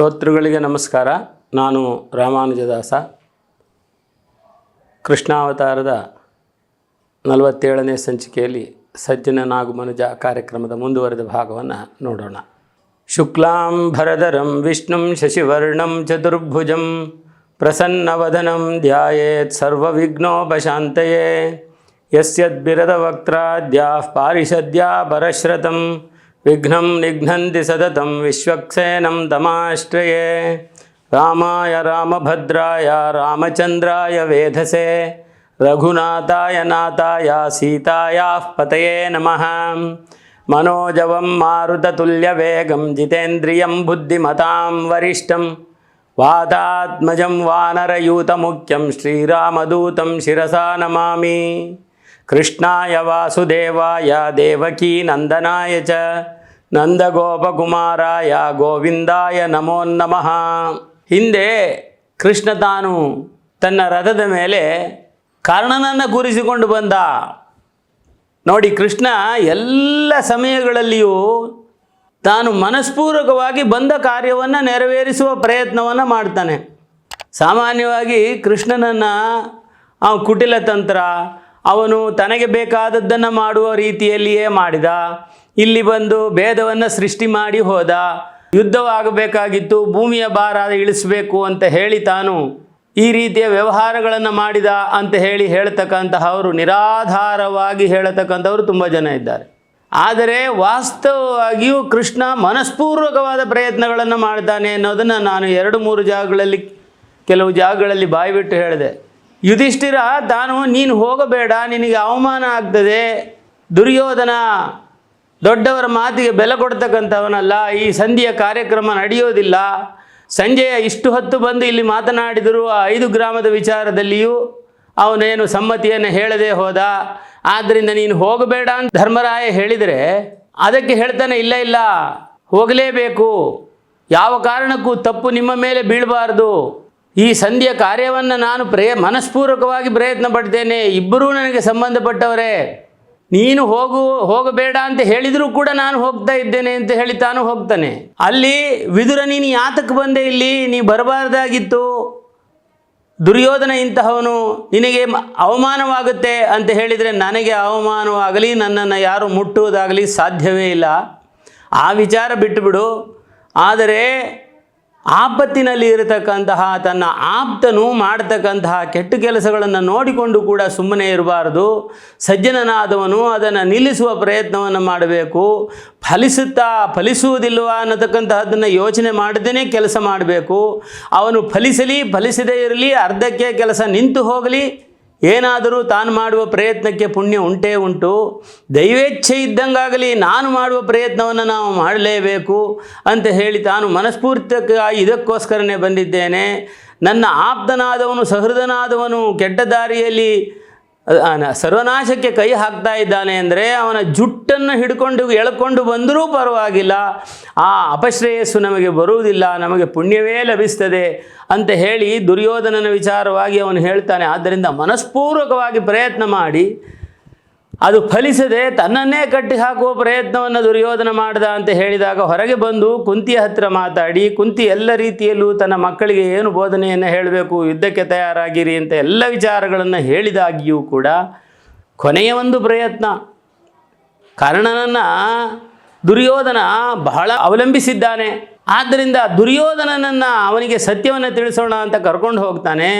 ಶ್ರೋತೃಗಳಿಗೆ ನಮಸ್ಕಾರ. ನಾನು ರಾಮಾನುಜದಾಸ. ಕೃಷ್ಣಾವತಾರದ ನಲವತ್ತೇಳನೇ ಸಂಚಿಕೆಯಲ್ಲಿ ಸಜ್ಜನ ನಾಗಮನುಜ ಕಾರ್ಯಕ್ರಮದ ಮುಂದುವರೆದ ಭಾಗವನ್ನು ನೋಡೋಣ. ಶುಕ್ಲಾಂ ಭರಧರಂ ವಿಷ್ಣುಂ ಶಶಿವರ್ಣಂ, ಚತುರ್ಭುಜಂ, ಪ್ರಸನ್ನವದನಂ, ಧ್ಯಾಯೇತ್ ಸರ್ವವಿಘ್ನೋಪಶಾಂತಯೇ ದ್ಯಾ ಪಾರಿಷದ್ಯಾ ಪರಶ್ರತಂ విఘ్నం నిఘ్నంది సతతం విశ్వక్సేనం తమాశ్రయే రామాయ రామభద్రాయ రామచంద్రాయ వేధసే రఘునాథాయ నాథాయ సీతాయా పతయే నమ మనోజవం మారుతతుల్యవేగం జితేంద్రియం బుద్ధిమతాం వరిష్టం వాతాత్మజం వానరయూతముఖ్యం శ్రీరామదూతం శిరసా నమామి ಕೃಷ್ಣಾಯ ವಾಸುದೇವಾಯ, ದೇವಕೀ ನಂದನಾಯ ಚ, ನಂದಗೋಪಕುಮಾರಾಯ ಗೋವಿಂದಾಯ ನಮೋ ನಮಃ. ಹಿಂದೆ ಕೃಷ್ಣ ತಾನು ತನ್ನ ರಥದ ಮೇಲೆ ಕರ್ಣನನ್ನು ಗುರಿಸಿಕೊಂಡು ಬಂದ. ನೋಡಿ, ಕೃಷ್ಣ ಎಲ್ಲ ಸಮಯಗಳಲ್ಲಿಯೂ ತಾನು ಮನಸ್ಪೂರ್ವಕವಾಗಿ ಬಂದ ಕಾರ್ಯವನ್ನು ನೆರವೇರಿಸುವ ಪ್ರಯತ್ನವನ್ನು ಮಾಡ್ತಾನೆ. ಸಾಮಾನ್ಯವಾಗಿ ಕೃಷ್ಣನನ್ನು ಆ ಕುಟಿಲ ತಂತ್ರ ಅವನು ತನಗೆ ಬೇಕಾದದ್ದನ್ನು ಮಾಡುವ ರೀತಿಯಲ್ಲಿಯೇ ಮಾಡಿದ. ಇಲ್ಲಿ ಬಂದು ಭೇದವನ್ನು ಸೃಷ್ಟಿ ಮಾಡಿ ಹೋದ. ಯುದ್ಧವಾಗಬೇಕಾಗಿತ್ತು, ಭೂಮಿಯ ಭಾರ ಇಳಿಸಬೇಕು ಅಂತ ಹೇಳಿ ತಾನು ಈ ರೀತಿಯ ವ್ಯವಹಾರಗಳನ್ನು ಮಾಡಿದ ಅಂತ ಹೇಳಿ ಹೇಳ್ತಕ್ಕಂತಹವರು, ನಿರಾಧಾರವಾಗಿ ಹೇಳತಕ್ಕಂಥವ್ರು ತುಂಬ ಜನ ಇದ್ದಾರೆ. ಆದರೆ ವಾಸ್ತವವಾಗಿಯೂ ಕೃಷ್ಣ ಮನಸ್ಪೂರ್ವಕವಾದ ಪ್ರಯತ್ನಗಳನ್ನು ಮಾಡ್ತಾನೆ ಅನ್ನೋದನ್ನು ನಾನು ಎರಡು ಮೂರು ಜಾಗಗಳಲ್ಲಿ, ಕೆಲವು ಜಾಗಗಳಲ್ಲಿ ಬಾಯಿಬಿಟ್ಟು ಹೇಳಿದೆ. ಯುಧಿಷ್ಠಿರ ತಾನು ನೀನು ಹೋಗಬೇಡ, ನಿನಗೆ ಅವಮಾನ ಆಗ್ತದೆ. ದುರ್ಯೋಧನ ದೊಡ್ಡವರ ಮಾತಿಗೆ ಬೆಲೆ ಕೊಡ್ತಕ್ಕಂಥವನಲ್ಲ, ಈ ಸಂಧಿಯ ಕಾರ್ಯಕ್ರಮ ನಡೆಯೋದಿಲ್ಲ. ಸಂಜೆಯ ಇಷ್ಟು ಹೊತ್ತು ಬಂದು ಇಲ್ಲಿ ಮಾತನಾಡಿದರೂ ಆ ಐದು ಗ್ರಾಮದ ವಿಚಾರದಲ್ಲಿಯೂ ಅವನೇನು ಸಮ್ಮತಿಯನ್ನು ಹೇಳದೆ ಹೋದ. ಆದ್ದರಿಂದ ನೀನು ಹೋಗಬೇಡ ಅಂತ ಧರ್ಮರಾಯ ಹೇಳಿದರೆ ಅದಕ್ಕೆ ಹೇಳ್ತಾನೆ, ಇಲ್ಲ ಇಲ್ಲ, ಹೋಗಲೇಬೇಕು. ಯಾವ ಕಾರಣಕ್ಕೂ ತಪ್ಪು ನಿಮ್ಮ ಮೇಲೆ ಬೀಳಬಾರ್ದು. ಈ ಸಂಧಿಯ ಕಾರ್ಯವನ್ನು ನಾನು ಪ್ರೇ, ಮನಸ್ಪೂರ್ವಕವಾಗಿ ಪ್ರಯತ್ನ ಪಡ್ತೇನೆ. ಇಬ್ಬರೂ ನನಗೆ ಸಂಬಂಧಪಟ್ಟವರೇ. ನೀನು ಹೋಗು, ಹೋಗಬೇಡ ಅಂತ ಹೇಳಿದರೂ ಕೂಡ ನಾನು ಹೋಗ್ತಾ ಇದ್ದೇನೆ ಅಂತ ಹೇಳಿ ತಾನು ಹೋಗ್ತಾನೆ. ಅಲ್ಲಿ ವಿದುರ, ನೀನು ಯಾತಕ್ಕೆ ಬಂದೆ ಇಲ್ಲಿ? ನೀ ಬರಬಾರ್ದಾಗಿತ್ತು. ದುರ್ಯೋಧನ ಇಂತಹವನು, ನಿನಗೆ ಅವಮಾನವಾಗುತ್ತೆ ಅಂತ ಹೇಳಿದರೆ ನನಗೆ ಅವಮಾನವಾಗಲಿ, ನನ್ನನ್ನು ಯಾರು ಮುಟ್ಟುವುದಾಗಲಿ ಸಾಧ್ಯವೇ ಇಲ್ಲ. ಆ ವಿಚಾರ ಬಿಟ್ಟುಬಿಡು. ಆದರೆ ಆಪತ್ತಿನಲ್ಲಿ ಇರತಕ್ಕಂತಹ, ತನ್ನ ಆಪ್ತನು ಮಾಡತಕ್ಕಂತಹ ಕೆಟ್ಟ ಕೆಲಸಗಳನ್ನು ನೋಡಿಕೊಂಡು ಕೂಡ ಸುಮ್ಮನೆ ಇರಬಾರದು. ಸಜ್ಜನನಾದವನು ಅದನ್ನು ನಿಲ್ಲಿಸುವ ಪ್ರಯತ್ನವನ್ನು ಮಾಡಬೇಕು. ಫಲಿಸುತ್ತಾ ಫಲಿಸುವುದಿಲ್ಲವಾ ಅನ್ನತಕ್ಕಂತಹದನ್ನು ಯೋಚನೆ ಮಾಡದೇ ಕೆಲಸ ಮಾಡಬೇಕು. ಅವನು ಫಲಿಸಲಿ, ಫಲಿಸದೇ ಇರಲಿ, ಅರ್ಧಕ್ಕೆ ಕೆಲಸ ನಿಂತು ಹೋಗಲಿ. ಏನಾದರೂ ತಾನು ಮಾಡುವ ಪ್ರಯತ್ನಕ್ಕೆ ಪುಣ್ಯ ಉಂಟೇ ಉಂಟು. ದೈವೇಚ್ಛೆ ಇದ್ದಂಗಾಗಲಿ ನಾನು ಮಾಡುವ ಪ್ರಯತ್ನವನ್ನು ನಾವು ಮಾಡಲೇಬೇಕು ಅಂತ ಹೇಳಿ ತಾನು ಮನಸ್ಫೂರ್ತಿಯಾಗಿ ಇದಕ್ಕೋಸ್ಕರನೇ ಬಂದಿದ್ದೇನೆ. ನನ್ನ ಆಪ್ತನಾದವನು ಸಹೃದನಾದವನು ಕೆಟ್ಟ ದಾರಿಯಲ್ಲಿ ಸರ್ವನಾಶಕ್ಕೆ ಕೈ ಹಾಕ್ತಾ ಇದ್ದಾನೆ ಅಂದರೆ ಅವನ ಜುಟ್ಟನ್ನು ಹಿಡ್ಕೊಂಡು ಎಳ್ಕೊಂಡು ಬಂದರೂ ಪರವಾಗಿಲ್ಲ. ಆ ಅಪಶ್ರೇಯಸ್ಸು ನಮಗೆ ಬರುವುದಿಲ್ಲ, ನಮಗೆ ಪುಣ್ಯವೇ ಲಭಿಸ್ತದೆ ಅಂತ ಹೇಳಿ ದುರ್ಯೋಧನನ ವಿಚಾರವಾಗಿ ಅವನು ಹೇಳ್ತಾನೆ. ಆದ್ದರಿಂದ ಮನಸ್ಪೂರ್ವಕವಾಗಿ ಪ್ರಯತ್ನ ಮಾಡಿ ಅದು ಫಲಿಸದೆ ತನ್ನನ್ನೇ ಕಟ್ಟಿ ಹಾಕುವ ಪ್ರಯತ್ನವನ್ನು ದುರ್ಯೋಧನ ಮಾಡಿದ ಅಂತ ಹೇಳಿದಾಗ ಹೊರಗೆ ಬಂದು ಕುಂತಿಯ ಹತ್ತಿರ ಮಾತಾಡಿ, ಕುಂತಿ ಎಲ್ಲ ರೀತಿಯಲ್ಲೂ ತನ್ನ ಮಕ್ಕಳಿಗೆ ಏನು ಬೋಧನೆಯನ್ನು ಹೇಳಬೇಕು, ಯುದ್ಧಕ್ಕೆ ತಯಾರಾಗಿರಿ ಅಂತ ಎಲ್ಲ ವಿಚಾರಗಳನ್ನು ಹೇಳಿದಾಗಿಯೂ ಕೂಡ ಕೊನೆಯ ಒಂದು ಪ್ರಯತ್ನ. ಕರ್ಣನನ್ನು ದುರ್ಯೋಧನ ಬಹಳ ಅವಲಂಬಿಸಿದ್ದಾನೆ. ಆದ್ದರಿಂದ ದುರ್ಯೋಧನನನ್ನು ಅವನಿಗೆ ಸತ್ಯವನ್ನು ತಿಳಿಸೋಣ ಅಂತ ಕರ್ಕೊಂಡು ಹೋಗ್ತಾನೆ.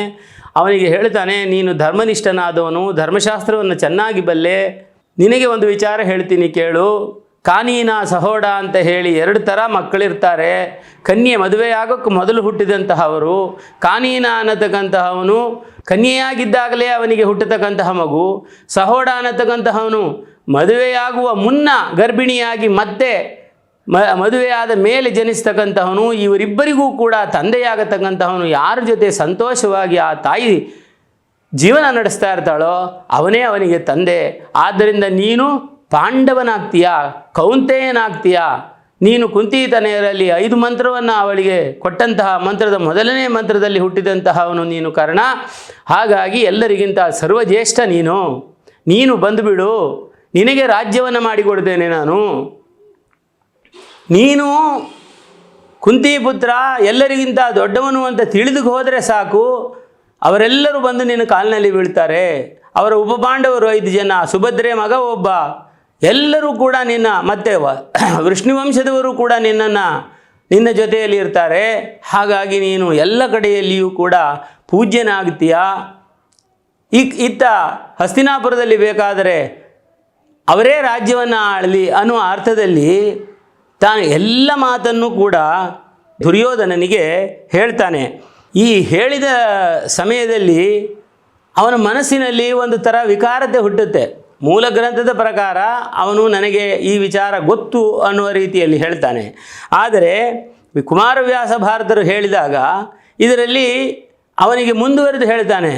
ಅವನಿಗೆ ಹೇಳ್ತಾನೆ ನೀನು ಧರ್ಮನಿಷ್ಠನಾದವನು, ಧರ್ಮಶಾಸ್ತ್ರವನ್ನು ಚೆನ್ನಾಗಿ ಬಲ್ಲೆ, ನಿನಗೆ ಒಂದು ವಿಚಾರ ಹೇಳ್ತೀನಿ ಕೇಳು. ಕಾನೀನ ಸಹೋಡ ಅಂತ ಹೇಳಿ ಎರಡು ಥರ ಮಕ್ಕಳಿರ್ತಾರೆ. ಕನ್ಯೆ ಮದುವೆಯಾಗೋಕ್ಕೆ ಮೊದಲು ಹುಟ್ಟಿದಂತಹವರು, ಕಾನೀನ ಅನ್ನತಕ್ಕಂತಹವನು, ಕನ್ಯೆಯಾಗಿದ್ದಾಗಲೇ ಅವನಿಗೆ ಹುಟ್ಟತಕ್ಕಂತಹ ಮಗು, ಸಹೋಡ ಅನ್ನತಕ್ಕಂತಹವನು ಮದುವೆಯಾಗುವ ಮುನ್ನ ಗರ್ಭಿಣಿಯಾಗಿ ಮತ್ತೆ ಮ, ಮದುವೆಯಾದ ಮೇಲೆ ಜನಿಸ್ತಕ್ಕಂತಹವನು, ಇವರಿಬ್ಬರಿಗೂ ಕೂಡ ತಂದೆಯಾಗತಕ್ಕಂತಹವನು ಯಾರ ಜೊತೆ ಸಂತೋಷವಾಗಿ ಆ ತಾಯಿ ಜೀವನ ನಡೆಸ್ತಾ ಇರ್ತಾಳೋ, ಅವನೇ ಅವನಿಗೆ ತಂದೆ. ಆದ್ದರಿಂದ ನೀನು ಪಾಂಡವನಾಗ್ತೀಯಾ, ಕೌಂತೆಯನಾಗ್ತೀಯಾ? ನೀನು ಕುಂತಿತನೆಯರಲ್ಲಿ ಐದು ಮಂತ್ರವನ್ನು ಅವಳಿಗೆ ಕೊಟ್ಟಂತಹ ಮಂತ್ರದ ಮೊದಲನೇ ಮಂತ್ರದಲ್ಲಿ ಹುಟ್ಟಿದಂತಹವನು ನೀನು ಕಾರಣ. ಹಾಗಾಗಿ ಎಲ್ಲರಿಗಿಂತ ಸರ್ವಜ್ಯೇಷ್ಠ ನೀನು. ನೀನು ಬಂದುಬಿಡು. ನಿನಗೆ ರಾಜ್ಯವನ್ನು ಮಾಡಿಕೊಡ್ತೇನೆ ನಾನು. ನೀನು ಕುಂತಿ ಪುತ್ರ, ಎಲ್ಲರಿಗಿಂತ ದೊಡ್ಡವನು ಅಂತ ತಿಳಿದು ಹೋದರೆ ಸಾಕು. ಅವರೆಲ್ಲರೂ ಬಂದು ನಿನ್ನ ಕಾಲಿನಲ್ಲಿ ಬೀಳ್ತಾರೆ. ಅವರ ಉಪಪಾಂಡವರು ಐದು ಜನ, ಸುಭದ್ರೆ ಮಗ ಒಬ್ಬ. ಎಲ್ಲರೂ ಕೂಡ ನಿನ್ನ, ಮತ್ತೆ ವೃಷ್ಣಿವಂಶದವರು ಕೂಡ ನಿನ್ನನ್ನು, ನಿನ್ನ ಜೊತೆಯಲ್ಲಿ ಇರ್ತಾರೆ. ಹಾಗಾಗಿ ನೀನು ಎಲ್ಲ ಕಡೆಯಲ್ಲಿಯೂ ಕೂಡ ಪೂಜ್ಯನಾಗ್ತೀಯ. ಇತ್ತ ಹಸ್ತಿನಾಪುರದಲ್ಲಿ ಬೇಕಾದರೆ ಅವರೇ ರಾಜ್ಯವನ್ನು ಆಳಲಿ ಅನ್ನುವ ಅರ್ಥದಲ್ಲಿ ತಾನು ಎಲ್ಲ ಮಾತನ್ನು ಕೂಡ ದುರ್ಯೋಧನನಿಗೆ ಹೇಳ್ತಾನೆ. ಈ ಹೇಳಿದ ಸಮಯದಲ್ಲಿ ಅವನ ಮನಸ್ಸಿನಲ್ಲಿ ಒಂದು ಥರ ವಿಕಾರತೆ ಹುಟ್ಟುತ್ತೆ. ಮೂಲ ಗ್ರಂಥದ ಪ್ರಕಾರ ಅವನು ನನಗೆ ಈ ವಿಚಾರ ಗೊತ್ತು ಅನ್ನುವ ರೀತಿಯಲ್ಲಿ ಹೇಳ್ತಾನೆ. ಆದರೆ ಕುಮಾರವ್ಯಾಸ ಭಾರತರು ಹೇಳಿದಾಗ ಇದರಲ್ಲಿ ಅವನಿಗೆ ಮುಂದುವರೆದು ಹೇಳ್ತಾನೆ.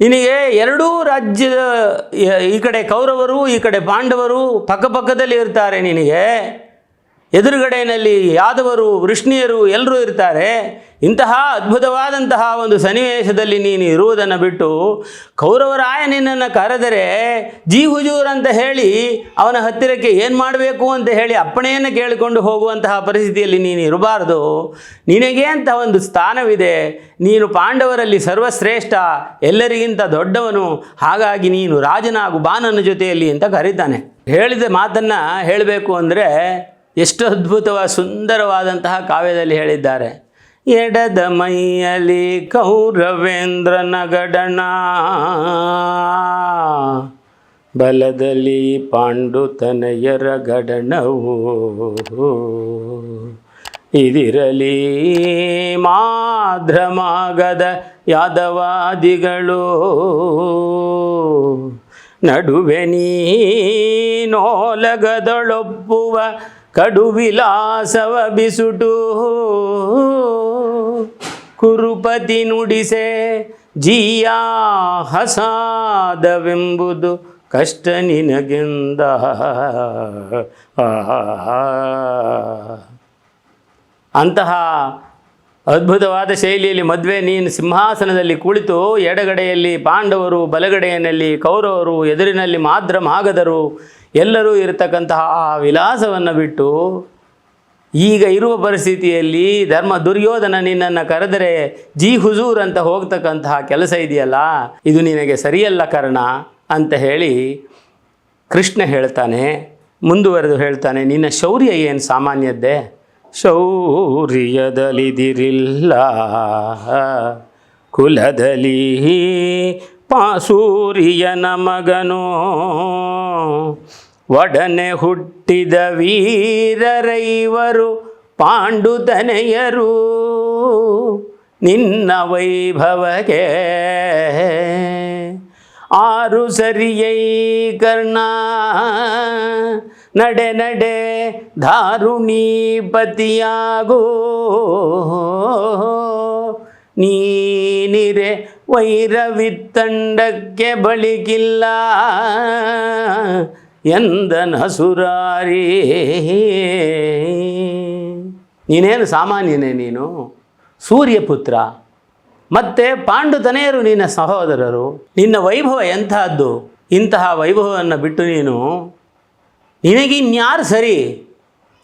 ನಿನಗೆ ಎರಡೂ ರಾಜ್ಯದ ಈ ಕಡೆ ಕೌರವರು, ಈ ಕಡೆ ಪಾಂಡವರು ಪಕ್ಕಪಕ್ಕದಲ್ಲಿ ಇರ್ತಾರೆ ನಿನಗೆ. ಎದುರುಗಡೆಯಲ್ಲಿ ಯಾದವರು, ವೃಷ್ಣಿಯರು ಎಲ್ಲರೂ ಇರ್ತಾರೆ. ಇಂತಹ ಅದ್ಭುತವಾದಂತಹ ಒಂದು ಸನ್ನಿವೇಶದಲ್ಲಿ ನೀನು ಇರುವುದನ್ನು ಬಿಟ್ಟು ಕೌರವರಾಯ ನಿನ್ನನ್ನು ಕರೆದರೆ ಜೀ ಹುಜೂರ್ ಅಂತ ಹೇಳಿ ಅವನ ಹತ್ತಿರಕ್ಕೆ ಏನು ಮಾಡಬೇಕು ಅಂತ ಹೇಳಿ ಅಪ್ಪಣೆಯನ್ನು ಕೇಳಿಕೊಂಡು ಹೋಗುವಂತಹ ಪರಿಸ್ಥಿತಿಯಲ್ಲಿ ನೀನು ಇರಬಾರ್ದು. ನಿನಗೆ ಅಂತ ಒಂದು ಸ್ಥಾನವಿದೆ. ನೀನು ಪಾಂಡವರಲ್ಲಿ ಸರ್ವಶ್ರೇಷ್ಠ, ಎಲ್ಲರಿಗಿಂತ ದೊಡ್ಡವನು. ಹಾಗಾಗಿ ನೀನು ರಾಜನಾಗು ಬಾನನ ಜೊತೆಯಲ್ಲಿ ಅಂತ ಕರೀತಾನೆ. ಹೇಳಿದ ಮಾತನ್ನು ಹೇಳಬೇಕು ಅಂದರೆ ಎಷ್ಟು ಅದ್ಭುತವಾದ ಸುಂದರವಾದಂತಹ ಕಾವ್ಯದಲ್ಲಿ ಹೇಳಿದ್ದಾರೆ. ಎಡದ ಮೈಯಲ್ಲಿ ಕೌರವೇಂದ್ರನ ನಗಡಣ ಬಲದಲ್ಲಿ ಪಾಂಡುತನಯರ ಗಡಣವು ಇದಿರಲಿ ಮಾಧ್ರಮಾಗದ ಯಾದವಾದಿಗಳು, ನಡುವೆ ನೀನೋಲಗದೊಳೊಪ್ಪುವ ಕಡುವಿಲಾಸವ ಬಿಸುಟು. ಕುರುಪತಿ ನುಡಿಸೆ ಜಿಯಾ ಹಸಾದವೆಂಬುದು ಕಷ್ಟ ನಿನಗೆಂದ. ಅಂತಹ ಅದ್ಭುತವಾದ ಶೈಲಿಯಲ್ಲಿ ಮದುವೆ ನೀನು ಸಿಂಹಾಸನದಲ್ಲಿ ಕುಳಿತು ಎಡಗಡೆಯಲ್ಲಿ ಪಾಂಡವರು ಬಲಗಡೆಯಲ್ಲಿ ಕೌರವರು, ಎದುರಿನಲ್ಲಿ ಮಾದ್ರ ಮಾಗದರು. ಎಲ್ಲರೂ ಇರತಕ್ಕಂತಹ ಆ ವಿಲಾಸವನ್ನು ಬಿಟ್ಟು ಈಗ ಇರುವ ಪರಿಸ್ಥಿತಿಯಲ್ಲಿ ಧರ್ಮ ದುರ್ಯೋಧನ ನಿನ್ನನ್ನು ಕರೆದರೆ ಜಿ ಹುಜೂರ್ ಅಂತ ಹೋಗ್ತಕ್ಕಂತಹ ಕೆಲಸ ಇದೆಯಲ್ಲ, ಇದು ನಿನಗೆ ಸರಿಯಲ್ಲ ಕರ್ಣ ಅಂತ ಹೇಳಿ ಕೃಷ್ಣ ಹೇಳ್ತಾನೆ, ಮುಂದುವರೆದು ಹೇಳ್ತಾನೆ, ನಿನ್ನ ಶೌರ್ಯ ಏನು ಸಾಮಾನ್ಯದ್ದೇ? ಶೌರ್ಯದಲಿದಿರಿಲ್ಲ. ಕುಲದಲ್ಲಿ ಪಾಸೂರಿಯನ ಮಗನು ಒಡನೆ ಹುಟ್ಟಿದ ವೀರರೈವರು ಪಾಂಡುತನೆಯರು ನಿನ್ನ ವೈಭವಗೆ ಆರು ಸರಿಯೈ ಕರ್ಣ. ನಡೆ ನಡೆ ಧಾರುಣೀಪತಿಯಾಗೋ ನೀನಿರೆ ವೈರವಿತ್ತಂಡಕ್ಕೆ ಬಳಿಕಿಲ್ಲ. ಎಂದನ ಹಸುರಾರಿ. ನೀನೇನು ಸಾಮಾನ್ಯನೇ ನೀನು? ಸೂರ್ಯಪುತ್ರ. ಮತ್ತೆ ಪಾಂಡುತನೆಯರು ನಿನ್ನ ಸಹೋದರರು. ನಿನ್ನ ವೈಭವ ಎಂತಹದ್ದು ಇಂತಹ ವೈಭವವನ್ನು ಬಿಟ್ಟು ನೀನು ನಿನಗಿನ್ಯಾರು ಸರಿ?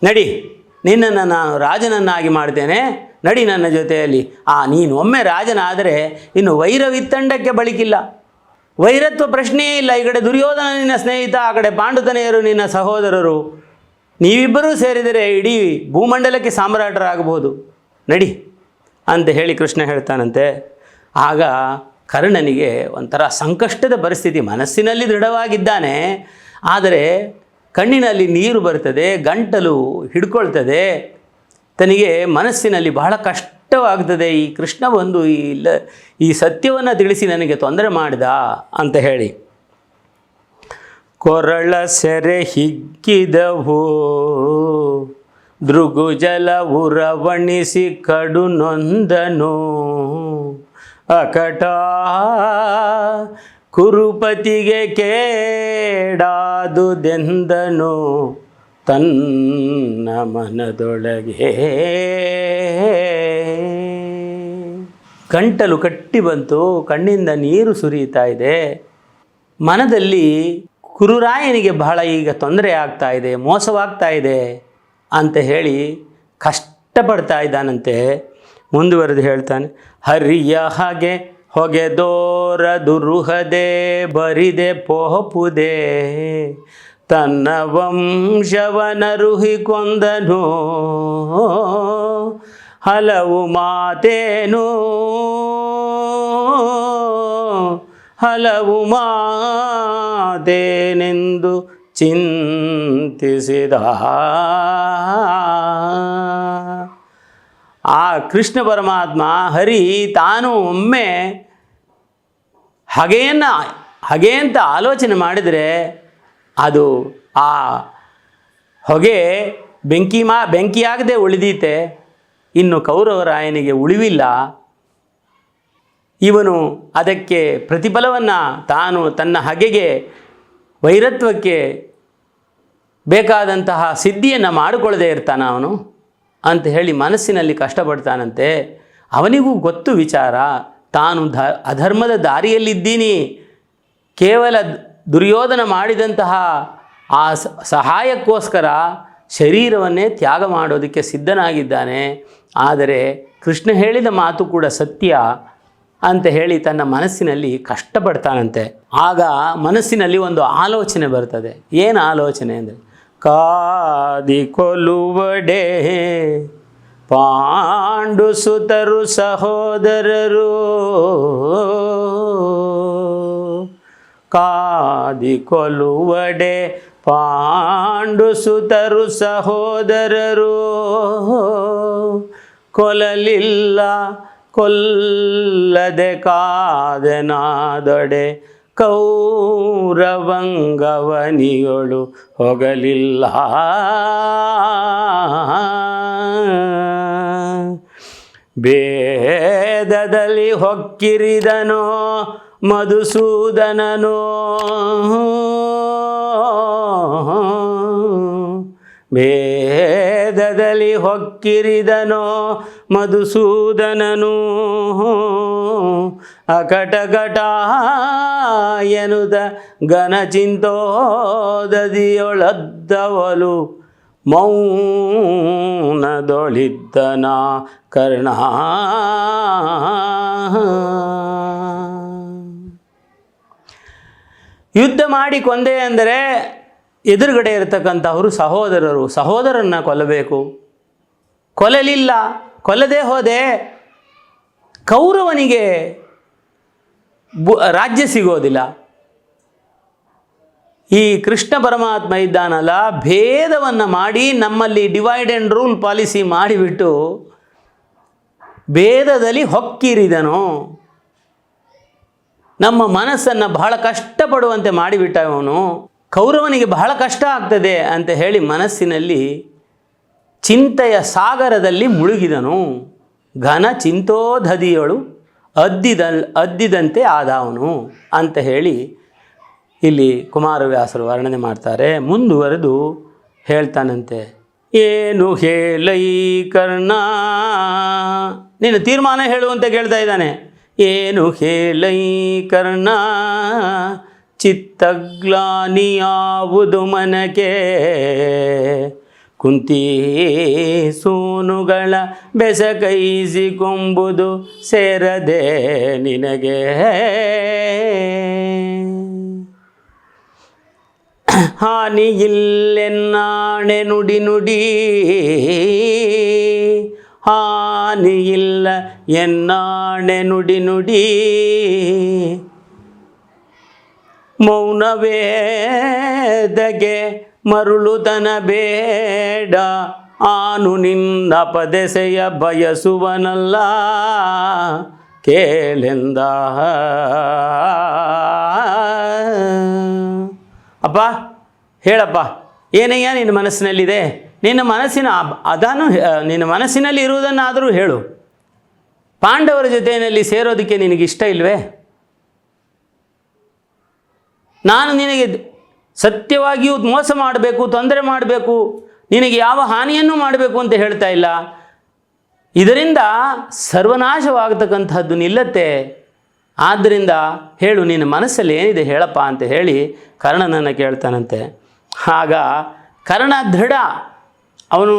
ನಡಿ, ನಿನ್ನನ್ನು ನಾನು ರಾಜನನ್ನಾಗಿ ಮಾಡ್ತೇನೆ. ನಡಿ ನನ್ನ ಜೊತೆಯಲ್ಲಿ. ಆ, ನೀನು ಒಮ್ಮೆ ರಾಜನಾದರೆ ಇನ್ನು ವೈರವಿತ್ತಂಡಕ್ಕೆ ಬಳಿಕಿಲ್ಲ. ವೈರತ್ವ ಪ್ರಶ್ನೆಯೇ ಇಲ್ಲ. ಈ ಕಡೆ ದುರ್ಯೋಧನ ನಿನ್ನ ಸ್ನೇಹಿತ, ಆ ಕಡೆ ಪಾಂಡುತನೆಯರು ನಿನ್ನ ಸಹೋದರರು. ನೀವಿಬ್ಬರೂ ಸೇರಿದರೆ ಇಡೀ ಭೂಮಂಡಲಕ್ಕೆ ಸಾಮ್ರಾಟರಾಗಬಹುದು. ನಡಿ, ಅಂತ ಹೇಳಿ ಕೃಷ್ಣ ಹೇಳ್ತಾನಂತೆ. ಆಗ ಕರ್ಣನಿಗೆ ಒಂಥರ ಸಂಕಷ್ಟದ ಪರಿಸ್ಥಿತಿ ಮನಸ್ಸಿನಲ್ಲಿ ದೃಢವಾಗಿದ್ದಾನೆ. ಆದರೆ ಕಣ್ಣಿನಲ್ಲಿ ನೀರು ಬರ್ತದೆ ಗಂಟಲು ಹಿಡ್ಕೊಳ್ತದೆ. ತನಗೆ ಮನಸ್ಸಿನಲ್ಲಿ ಬಹಳ ಕಷ್ಟವಾಗ್ತದೆ, ಈ ಕೃಷ್ಣ ಬಂದು ಈ ಲ, ಈ ಸತ್ಯವನ್ನು ತಿಳಿಸಿ ನನಗೆ ತೊಂದರೆ ಮಾಡಿದ ಅಂತ ಹೇಳಿ. ಕೊರಳ ಸೆರೆ ಹಿಗ್ಗಿದವು ದೃಗುಜಲ ಉರವಣಿಸಿ ಕಡು ನೊಂದನು. ಅಕಟ ಕುರುಪತಿಗೆ ಕೇಡಾದುದೆಂದನು ತನ್ನ ಮನದೊಳಗೆ. ಗಂಟಲು ಕಟ್ಟಿ ಬಂತು, ಕಣ್ಣಿಂದ ನೀರು ಸುರಿಯುತ್ತಾ ಇದೆ. ಮನದಲ್ಲಿ ಕುರುರಾಯನಿಗೆ ಬಹಳ ಈಗ ತೊಂದರೆ ಆಗ್ತಾ ಇದೆ, ಮೋಸವಾಗ್ತಾ ಇದೆ ಅಂತ ಹೇಳಿ ಕಷ್ಟ ಕಷ್ಟಪಡ್ತಾ ಇದ್ದಾನಂತೆ. ಮುಂದುವರೆದು ಹೇಳ್ತಾನೆ, ಹರಿಯ ಹಾಗೆ ಹೊಗೆದೋರ ದುರುಹದೆ ಬರಿದೆ ಪೋಪುದೆ ತನ್ನ ವಂಶವನರುಹಿ ಕೊಂದನು ಹಲವು ಮಾತೇನು. ಹಲವು ಮಾತೇನೆಂದು ಚಿಂತಿಸಿದ. ಆ ಕೃಷ್ಣ ಪರಮಾತ್ಮ ಹರಿ ತಾನು ಒಮ್ಮೆ ಹಗೆಯನ್ನು ಹಗೆ ಅಂತ ಆಲೋಚನೆ ಮಾಡಿದರೆ ಅದು ಆ ಹೊಗೆ ಬೆಂಕಿ ಮಾ, ಬೆಂಕಿಯಾಗದೆ ಉಳಿದೀತೆ, ಇನ್ನು ಕೌರವರಾಯನಿಗೆ ಉಳಿವಿಲ್ಲ. ಇವನು ಅದಕ್ಕೆ ಪ್ರತಿಫಲವನ್ನು ತಾನು ತನ್ನ ಹಗೆಗೆ, ವೈರತ್ವಕ್ಕೆ ಬೇಕಾದಂತಹ ಸಿದ್ಧಿಯನ್ನು ಮಾಡಿಕೊಳ್ಳದೆ ಇರ್ತಾನ ಅವನು. ಅಂತ ಹೇಳಿ ಮನಸ್ಸಿನಲ್ಲಿ ಕಷ್ಟಪಡ್ತಾನಂತೆ, ಅವನಿಗೂ ಗೊತ್ತು ವಿಚಾರ, ತಾನು ಧ, ಅಧರ್ಮದ ದಾರಿಯಲ್ಲಿದ್ದೀನಿ, ಕೇವಲ ದುರ್ಯೋಧನ ಮಾಡಿದಂತಹ ಆ ಸಹಾಯಕ್ಕೋಸ್ಕರ ಶರೀರವನ್ನೇ ತ್ಯಾಗ ಮಾಡೋದಕ್ಕೆ ಸಿದ್ಧನಾಗಿದ್ದಾನೆ. ಆದರೆ ಕೃಷ್ಣ ಹೇಳಿದ ಮಾತು ಕೂಡ ಸತ್ಯ ಅಂತ ಹೇಳಿ ತನ್ನ ಮನಸ್ಸಿನಲ್ಲಿ ಕಷ್ಟಪಡ್ತಾನಂತೆ. ಆಗ ಮನಸ್ಸಿನಲ್ಲಿ ಒಂದು ಆಲೋಚನೆ ಬರ್ತದೆ. ಏನು ಆಲೋಚನೆ ಅಂದರೆ? ಕಾದಿ ಕೊಲುವಡೆ. ಪಾಂಡು ಸುತರು ಸಹೋದರರು. ಕಾದಿ ಕೊಲುವಡೆ. ಪಾಂಡು ಸುತರು ಸಹೋದರರು. ಕೊಲಲಿಲ್ಲ ಕೊಲ್ಲದೆ ಕಾದೆನಾದೊಡೆ. ಕೌರವಂಗವನಿಯೊಳು ಹೊಗಲಿಲ್ಲ. ಬೇದದಲ್ಲಿ ಹೊಕ್ಕಿರಿದನೋ ಮಧುಸೂದನನೋ? ವೇದದಲ್ಲಿ ಹೊಕ್ಕಿರಿದನೋ ಮಧುಸೂದನನು ಅಕಟಕಟ ಎನುದ ಘನಚಿಂತೋದದಿಯೊಳದ್ದವಲು ಮೌನದೊಳಿದ್ದನ ಕರ್ಣ. ಯುದ್ಧ ಮಾಡಿ ಕೊಂದೆ ಅಂದರೆ ಎದುರುಗಡೆ ಇರತಕ್ಕಂಥವರು ಸಹೋದರರು. ಸಹೋದರನ್ನ ಕೊಲ್ಲಬೇಕು. ಕೊಲ್ಲಲಿಲ್ಲ. ಕೊಲ್ಲದೆ ಹೋದೆ. ಕೌರವನಿಗೆ ರಾಜ್ಯ ಸಿಗೋದಿಲ್ಲ. ಈ ಕೃಷ್ಣ ಪರಮಾತ್ಮ ಇದ್ದಾನಲ್ಲ, ಭೇದವನ್ನು ಮಾಡಿ ನಮ್ಮಲ್ಲಿ ಡಿವೈಡ್ ಆ್ಯಂಡ್ ರೂಲ್ ಪಾಲಿಸಿ ಮಾಡಿಬಿಟ್ಟು ಭೇದದಲ್ಲಿ ಹೊಕ್ಕಿರಿದನು. ನಮ್ಮ ಮನಸ್ಸನ್ನು ಬಹಳ ಕಷ್ಟಪಡುವಂತೆ ಮಾಡಿಬಿಟ್ಟ ಅವನು ಕೌರವನಿಗೆ ಬಹಳ ಕಷ್ಟ ಆಗ್ತದೆ ಅಂತ ಹೇಳಿ ಮನಸ್ಸಿನಲ್ಲಿ ಚಿಂತೆಯ ಸಾಗರದಲ್ಲಿ ಮುಳುಗಿದನು. ಘನ ಚಿಂತೋಧದಿಯಳು ಅದ್ದಿದ ಅದ್ದಿದಂತೆ ಆದವನು ಅಂತ ಹೇಳಿ ಇಲ್ಲಿ ಕುಮಾರವ್ಯಾಸರು ವರ್ಣನೆ ಮಾಡ್ತಾರೆ. ಮುಂದುವರೆದು ಹೇಳ್ತಾನಂತೆ, ಏನು ಹೇಳೈ ಕರ್ಣ? ನೀನು ತೀರ್ಮಾನ ಹೇಳುವಂತೆ ಕೇಳ್ತಾ ಇದ್ದಾನೆ, ಏನು ಹೇಳೈ ಕರ್ಣ? ಚಿತ್ತಗ್ಲಾನಿಯಾವುದು ಮನಗೆ ಕುಂತಿ ಸೂನುಗಳ ಬೆಸಕೈಸಿಕೊಂಬುದು ಸೇರದೆ ನಿನಗೆ. ಹಾನಿಯಿಲ್ಲೆನ್ನಾಣೆ ನುಡಿ ನುಡಿ. ಹಾನಿಯಿಲ್ಲ ಎನ್ನಾಣೆ ನುಡಿ ನುಡಿ. ಮೌನವೇದಗೆ ಮರುಳುತನ ಬೇಡ. ಆನು ನಿನ್ನ ಪದೆಸೆಯ ಬಯಸುವನಲ್ಲ. ಕೇಳೆಂದ. ಅಪ್ಪ ಹೇಳಪ್ಪ ಏನಯ್ಯ ನಿನ್ನ ಮನಸ್ಸಿನಲ್ಲಿದೆ? ನಿನ್ನ ಮನಸ್ಸಿನ ಹೇ- ನಿನ್ನ ಮನಸ್ಸಿನಲ್ಲಿ ಇರುವುದನ್ನಾದರೂ ಹೇಳು. ಪಾಂಡವರ ಜೊತೆಯಲ್ಲಿ ಸೇರೋದಕ್ಕೆ ನಿನಗಿಷ್ಟ ಇಲ್ವೇ? ನಾನು ನಿನಗೆ ಸತ್ಯವಾಗಿಯೂ ಮೋಸ ಮಾಡಬೇಕು, ತೊಂದರೆ ಮಾಡಬೇಕು, ನಿನಗೆ ಯಾವ ಹಾನಿಯನ್ನು ಮಾಡಬೇಕು ಅಂತ ಹೇಳ್ತಾ ಇಲ್ಲ. ಇದರಿಂದ ಸರ್ವನಾಶವಾಗತಕ್ಕಂಥದ್ದು ನಿಲ್ಲತ್ತೆ. ಆದ್ದರಿಂದ ಹೇಳು, ನಿನ್ನ ಮನಸ್ಸಲ್ಲಿ ಏನಿದೆ ಹೇಳಪ್ಪ ಅಂತ ಹೇಳಿ ಕರ್ಣನನ್ನು ಕೇಳ್ತಾನಂತೆ. ಆಗ ಕರ್ಣ ದೃಢ. ಅವನು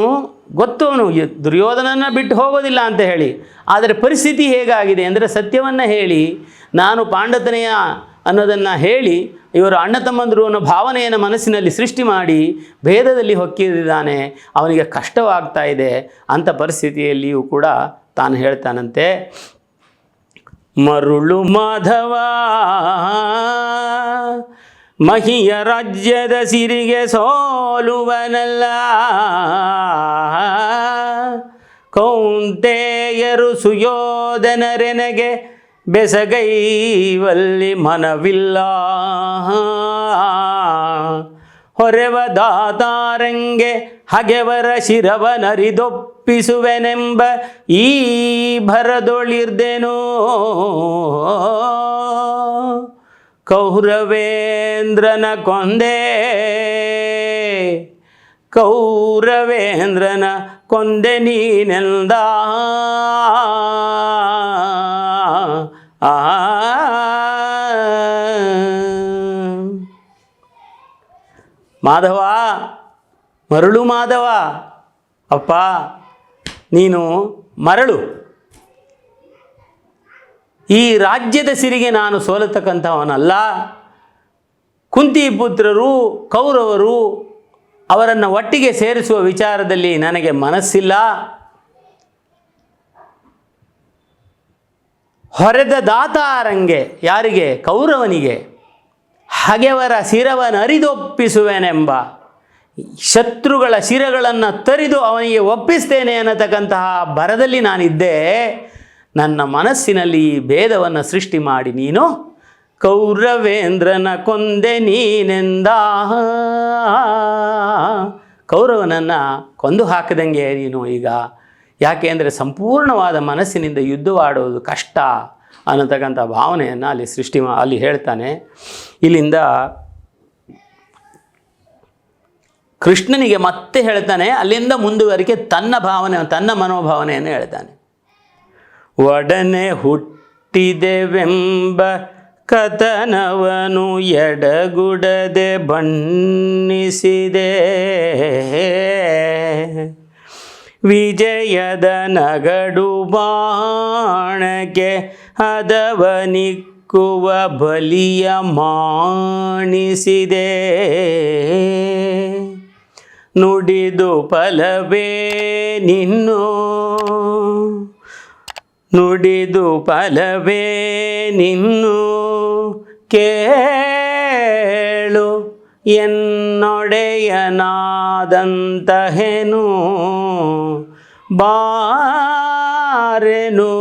ಗೊತ್ತು ಅವನು ದುರ್ಯೋಧನನ್ನು ದುರ್ಯೋಧನನ ಬಿಟ್ಟು ಹೋಗೋದಿಲ್ಲ ಅಂತ ಹೇಳಿ. ಆದರೆ ಪರಿಸ್ಥಿತಿ ಹೇಗಾಗಿದೆ ಅಂದರೆ ಸತ್ಯವನ್ನು ಹೇಳಿ, ನಾನು ಪಾಂಡತನೆಯ ಅನ್ನೋದನ್ನು ಹೇಳಿ ಇವರು ಅಣ್ಣ ತಮ್ಮಂದರು ಅನ್ನೋ ಭಾವನೆಯನ್ನು ಮನಸ್ಸಿನಲ್ಲಿ ಸೃಷ್ಟಿ ಮಾಡಿ ಭೇದದಲ್ಲಿ ಹೊಕ್ಕಿದ್ದಾನೆ ಅವನಿಗೆ ಕಷ್ಟವಾಗ್ತಾ ಇದೆ ಅಂಥ ಪರಿಸ್ಥಿತಿಯಲ್ಲಿಯೂ ಕೂಡ ತಾನು ಹೇಳ್ತಾನಂತೆ. ಮರುಳು ಮಾಧವ, ಮಹಿಯ ರಾಜ್ಯದ ಸಿರಿಗೆ ಸೋಲುವನಲ್ಲ. ಕೌಂತೆಯರು ಸುಯೋಧನರೆನಗೆ ಬೆಸಗೈವಲ್ಲಿ ಮನವಿಲ್ಲ. ಹೊರೆವ ದಾತಾರಂಗೆ ಹಗೆವರ ಶಿರವನರಿದೊಪ್ಪಿಸುವೆನೆಂಬ ಈ ಭರದೊಳಿರ್ದೆನೋ. ಕೌರವೇಂದ್ರನ ಕೊಂದೆ. ಕೌರವೇಂದ್ರನ ಕೊಂದೆ ನೀನೆಂದ ಆ ಮಾಧವ, ಮರಳು ಮಾಧವ. ಅಪ್ಪ, ನೀನು ಮರಳು. ಈ ರಾಜ್ಯದ ಸಿರಿಗೆ ನಾನು ಸೋಲತಕ್ಕಂಥವನಲ್ಲ. ಕುಂತಿ ಪುತ್ರರು, ಕೌರವರು ಅವರನ್ನು ಒಟ್ಟಿಗೆ ಸೇರಿಸುವ ವಿಚಾರದಲ್ಲಿ ನನಗೆ ಮನಸ್ಸಿಲ್ಲ. ಹೊರೆದ ದಾತಾರಂಗೆ ಯಾರಿಗೆ? ಕೌರವನಿಗೆ. ಹಗೆವರ ಶಿರವನ್ನು ಅರಿದೊಪ್ಪಿಸುವೆನೆಂಬ ಶತ್ರುಗಳ ಶಿರಗಳನ್ನು ತರಿದು ಅವನಿಗೆ ಒಪ್ಪಿಸ್ತೇನೆ ಅನ್ನತಕ್ಕಂತಹ ಭರದಲ್ಲಿ ನಾನಿದ್ದೆ. ನನ್ನ ಮನಸ್ಸಿನಲ್ಲಿ ಈ ಭೇದವನ್ನು ಸೃಷ್ಟಿ ಮಾಡಿ ನೀನು. ಕೌರವೇಂದ್ರನ ಕೊಂದೆ ನೀನೆಂದ. ಕೌರವನನ್ನು ಕೊಂದು ಹಾಕದಂಗೆ ನೀನು ಈಗ ಯಾಕೆ ಅಂದರೆ ಸಂಪೂರ್ಣವಾದ ಮನಸ್ಸಿನಿಂದ ಯುದ್ಧವಾಡುವುದು ಕಷ್ಟ ಅನ್ನತಕ್ಕಂಥ ಭಾವನೆಯನ್ನು ಅಲ್ಲಿ ಸೃಷ್ಟಿ ಅಲ್ಲಿ ಹೇಳ್ತಾನೆ. ಇಲ್ಲಿಂದ ಕೃಷ್ಣನಿಗೆ ಮತ್ತೆ ಹೇಳ್ತಾನೆ, ಅಲ್ಲಿಂದ ಮುಂದುವರಿಕೆ ತನ್ನ ಭಾವನೆ, ತನ್ನ ಮನೋಭಾವನೆಯನ್ನು ಹೇಳ್ತಾನೆ. ಒಡನೆ ಹುಟ್ಟಿದೆವೆಂಬ ಕಥನವನು ಎಡಗುಡದೆ ಬಣ್ಣಿಸಿದೆ. ವಿಜಯದ ನಗಡು ಬಾಣಕ್ಕೆ ಹದವನಿಕ್ಕುವ ಬಲಿಯ ಮಾಣಿಸಿದೆ. ನುಡಿದು ಫಲವೇ ನಿನ್ನು ನುಡಿದು ಫಲವೇ ನಿನ್ನು ಕೇಳು ಎನ್ನೊಡೆಯನಾದಂತಹೆನು ಬಾರೆನು.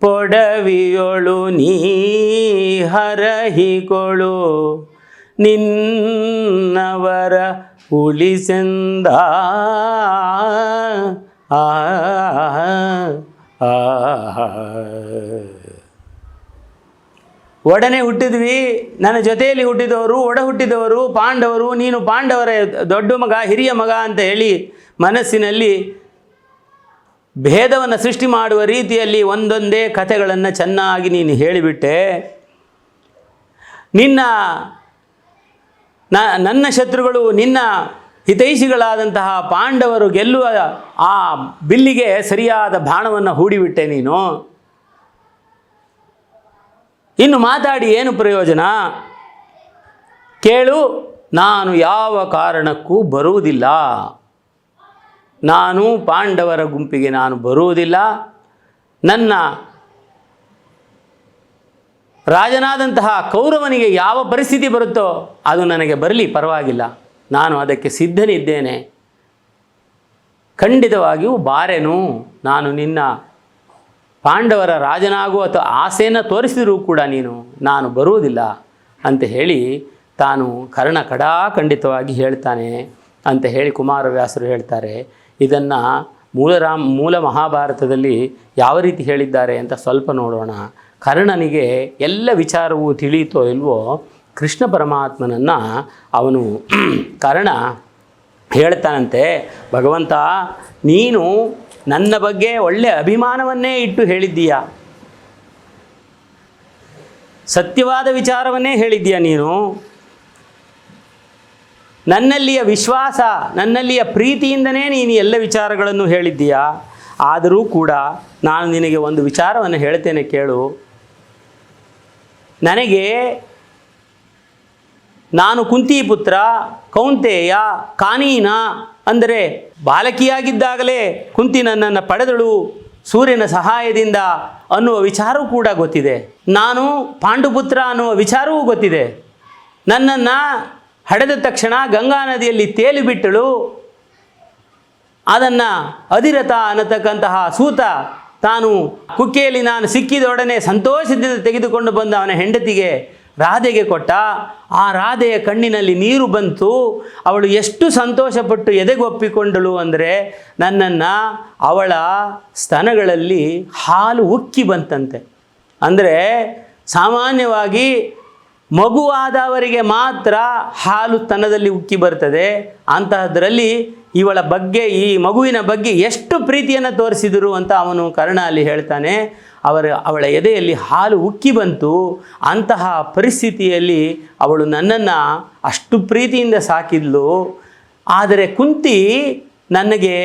ಪೊಡವಿಯೊಳು ನೀ ಹರಹಿಕೊಳು ನಿನ್ನವರ ಉಳಿಸೆಂದ ಆ ಆ. ಒಡನೆ ಹುಟ್ಟಿದ್ವಿ. ನನ್ನ ಜೊತೆಯಲ್ಲಿ ಹುಟ್ಟಿದವರು, ಒಡ ಹುಟ್ಟಿದವರು, ಪಾಂಡವರು, ನೀನು ಪಾಂಡವರ ದೊಡ್ಡ ಮಗ, ಹಿರಿಯ ಮಗ ಅಂತ ಹೇಳಿ ಮನಸ್ಸಿನಲ್ಲಿ ಭೇದವನ್ನು ಸೃಷ್ಟಿ ಮಾಡುವ ರೀತಿಯಲ್ಲಿ ಒಂದೊಂದೇ ಕಥೆಗಳನ್ನು ಚೆನ್ನಾಗಿ ನೀನು ಹೇಳಿಬಿಟ್ಟೆ. ನಿನ್ನ ನನ್ನ ಶತ್ರುಗಳು, ನಿನ್ನ ಹಿತೈಷಿಗಳಾದಂತಹ ಪಾಂಡವರು ಗೆಲ್ಲುವ ಆ ಬಿಲ್ಲಿಗೆ ಸರಿಯಾದ ಬಾಣವನ್ನು ಹೂಡಿಬಿಟ್ಟೆ ನೀನು. ಇನ್ನು ಮಾತಾಡಿ ಏನು ಪ್ರಯೋಜನ? ಕೇಳು, ನಾನು ಯಾವ ಕಾರಣಕ್ಕೂ ಬರುವುದಿಲ್ಲ. ನಾನು ಪಾಂಡವರ ಗುಂಪಿಗೆ ನಾನು ಬರುವುದಿಲ್ಲ. ನನ್ನ ರಾಜನಾದಂತಹ ಕೌರವನಿಗೆ ಯಾವ ಪರಿಸ್ಥಿತಿ ಬರುತ್ತೋ ಅದು ನನಗೆ ಬರಲಿ, ಪರವಾಗಿಲ್ಲ. ನಾನು ಅದಕ್ಕೆ ಸಿದ್ಧನಿದ್ದೇನೆ. ಖಂಡಿತವಾಗಿಯೂ ಬಾರೆನು, ನಾನು ನಿನ್ನ ಪಾಂಡವರ ರಾಜನಾಗುವ ಅಥವಾ ಆಸೆಯನ್ನು ತೋರಿಸಿದರೂ ಕೂಡ ನೀನು, ನಾನು ಬರುವುದಿಲ್ಲ ಅಂತ ಹೇಳಿ ತಾನು ಕರ್ಣ ಕಡಾಖಂಡಿತವಾಗಿ ಹೇಳ್ತಾನೆ ಅಂತ ಹೇಳಿ ಕುಮಾರವ್ಯಾಸರು ಹೇಳ್ತಾರೆ. ಇದನ್ನು ಮೂಲ ರಾಮ್ ಮೂಲ ಮಹಾಭಾರತದಲ್ಲಿ ಯಾವ ರೀತಿ ಹೇಳಿದ್ದಾರೆ ಅಂತ ಸ್ವಲ್ಪ ನೋಡೋಣ. ಕರ್ಣನಿಗೆ ಎಲ್ಲ ವಿಚಾರವೂ ತಿಳಿಯಿತೋ ಇಲ್ವೋ ಕೃಷ್ಣ ಪರಮಾತ್ಮನನ್ನು ಅವನು ಕರ್ಣ ಹೇಳ್ತಾನಂತೆ, ಭಗವಂತ ನೀನು ನನ್ನ ಬಗ್ಗೆ ಒಳ್ಳೆ ಅಭಿಮಾನವನ್ನೇ ಇಟ್ಟು ಹೇಳಿದ್ದೀಯ? ಸತ್ಯವಾದ ವಿಚಾರವನ್ನೇ ಹೇಳಿದ್ದೀಯ ನೀನು? ನನ್ನಲ್ಲಿಯ ವಿಶ್ವಾಸ, ನನ್ನಲ್ಲಿಯ ಪ್ರೀತಿಯಿಂದನೇ ನೀನು ಎಲ್ಲ ವಿಚಾರಗಳನ್ನು ಹೇಳಿದ್ದೀಯಾ? ಆದರೂ ಕೂಡ ನಾನು ನಿನಗೆ ಒಂದು ವಿಚಾರವನ್ನು ಹೇಳ್ತೇನೆ ಕೇಳು. ನನಗೆ ನಾನು ಕುಂತಿ ಪುತ್ರ ಕೌಂತೇಯ ಕಾನೀನ ಅಂದರೆ ಬಾಲಕಿಯಾಗಿದ್ದಾಗಲೇ ಕುಂತಿ ನನ್ನನ್ನು ಪಡೆದಳು ಸೂರ್ಯನ ಸಹಾಯದಿಂದ ಅನ್ನುವ ವಿಚಾರವೂ ಕೂಡ ಗೊತ್ತಿದೆ. ನಾನು ಪಾಂಡುಪುತ್ರ ಅನ್ನುವ ವಿಚಾರವೂ ಗೊತ್ತಿದೆ. ನನ್ನನ್ನು ಹಡೆದ ತಕ್ಷಣ ಗಂಗಾ ನದಿಯಲ್ಲಿ ತೇಲಿಬಿಟ್ಟಳು ಅದನ್ನು ಅಧಿರಥ ಅನ್ನತಕ್ಕಂತಹ ಸೂತ ತಾನು ಕುಕ್ಕೆಯಲ್ಲಿ ನಾನು ಸಿಕ್ಕಿದೊಡನೆ ಸಂತೋಷದಿಂದ ತೆಗೆದುಕೊಂಡು ಬಂದ ಅವನ ಹೆಂಡತಿಗೆ ರಾಧೆಗೆ ಕೊಟ್ಟ, ಆ ರಾಧೆಯ ಕಣ್ಣಿನಲ್ಲಿ ನೀರು ಬಂತು. ಅವಳು ಎಷ್ಟು ಸಂತೋಷಪಟ್ಟು ಎದೆಗೊಪ್ಪಿಕೊಂಡಳು ಅಂದರೆ, ನನ್ನನ್ನು ಅವಳ ಸ್ತನಗಳಲ್ಲಿ ಹಾಲು ಉಕ್ಕಿ ಬಂತಂತೆ. ಅಂದರೆ, ಸಾಮಾನ್ಯವಾಗಿ ಮಗುವಾದವರಿಗೆ ಮಾತ್ರ ಹಾಲು ತನದಲ್ಲಿ ಉಕ್ಕಿ ಬರ್ತದೆ. ಅಂತಹದ್ರಲ್ಲಿ ಇವಳ ಬಗ್ಗೆ, ಈ ಮಗುವಿನ ಬಗ್ಗೆ ಎಷ್ಟು ಪ್ರೀತಿಯನ್ನು ತೋರಿಸಿದರು ಅಂತ ಅವನು ಕರ್ಣ ಅಲ್ಲಿ ಹೇಳ್ತಾನೆ. ಅವರ, ಅವಳ ಎದೆಯಲ್ಲಿ ಹಾಲು ಉಕ್ಕಿ ಬಂತು, ಅಂತಹ ಪರಿಸ್ಥಿತಿಯಲ್ಲಿ ಅವಳು ನನ್ನನ್ನು ಅಷ್ಟು ಪ್ರೀತಿಯಿಂದ ಸಾಕಿದ್ಲು. ಆದರೆ ಕುಂತಿ ನನಗೆ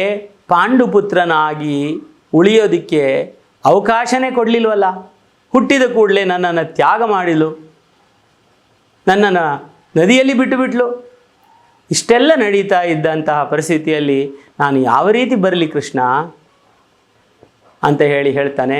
ಪಾಂಡುಪುತ್ರನಾಗಿ ಉಳಿಯೋದಕ್ಕೆ ಅವಕಾಶನೇ ಕೊಡಲಿಲ್ವಲ್ಲ? ಹುಟ್ಟಿದ ಕೂಡಲೇ ನನ್ನನ್ನು ತ್ಯಾಗ ಮಾಡಿಲು ನನ್ನನ್ನು ನದಿಯಲ್ಲಿ ಬಿಟ್ಟುಬಿಟ್ಲು ಇಷ್ಟೆಲ್ಲ ನಡೀತಾ ಇದ್ದಂತಹ ಪರಿಸ್ಥಿತಿಯಲ್ಲಿ ನಾನು ಯಾವ ರೀತಿ ಬರಲಿ ಕೃಷ್ಣ? ಅಂತ ಹೇಳಿ ಹೇಳ್ತಾನೆ.